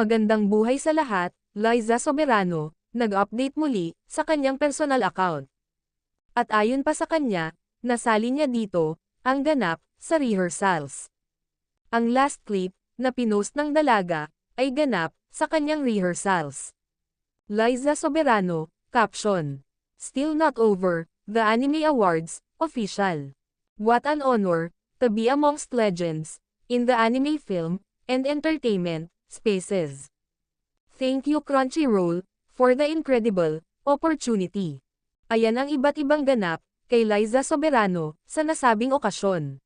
Magandang buhay sa lahat, Liza Soberano, nag-update muli sa kanyang personal account. At ayon pa sa kanya, nasali niya dito, ang ganap, sa rehearsals. Ang last clip, na pinost ng dalaga, ay ganap, sa kanyang rehearsals. Liza Soberano, caption. Still not over, the Anime Awards, official. What an honor, to be amongst legends, in the anime film, and entertainment, spaces. Thank you Crunchyroll, for the incredible, opportunity. Ayan ang iba't ibang ganap, kay Liza Soberano, sa nasabing okasyon.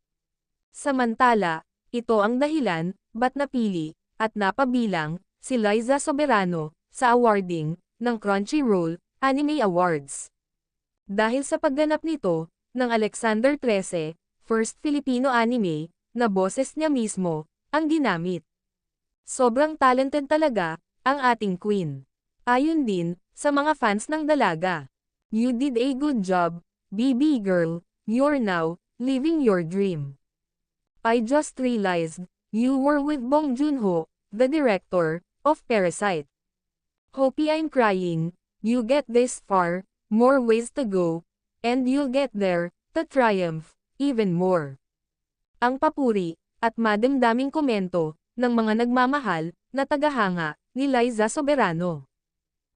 Samantala, ito ang dahilan, ba't napili, at napabilang, si Liza Soberano, sa awarding, ng Crunchyroll, Anime Awards. Dahil sa pagganap nito, ng Alexander 13, first Filipino anime, na boses niya mismo, ang ginamit. Sobrang talented talaga, ang ating queen. Ayon din, sa mga fans ng dalaga. You did a good job, BB girl, you're now, living your dream. I just realized, you were with Bong Joon-ho, the director, of Parasite. Hope I'm crying, you get this far, more ways to go, and you'll get there, to triumph, even more. Ang papuri, at madamdaming komento, ng mga nagmamahal, na tagahanga, ni Liza Soberano.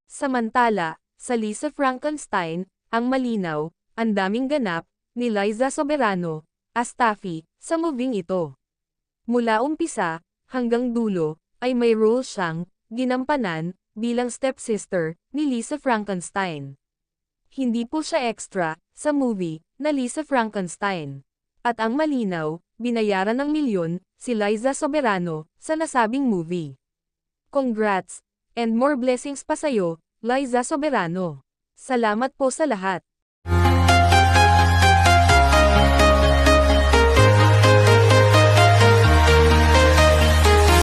Samantala, sa Lisa Frankenstein, ang malinaw, ang daming ganap, ni Liza Soberano, as Taffy, sa moving ito. Mula umpisa, hanggang dulo, ay may role siyang, ginampanan, bilang stepsister, ni Lisa Frankenstein. Hindi po siya extra, sa movie, na Lisa Frankenstein. At ang malinaw, binayaran ng milyon, si Liza Soberano, sa nasabing movie. Congrats, and more blessings pa sa'yo, Liza Soberano. Salamat po sa lahat.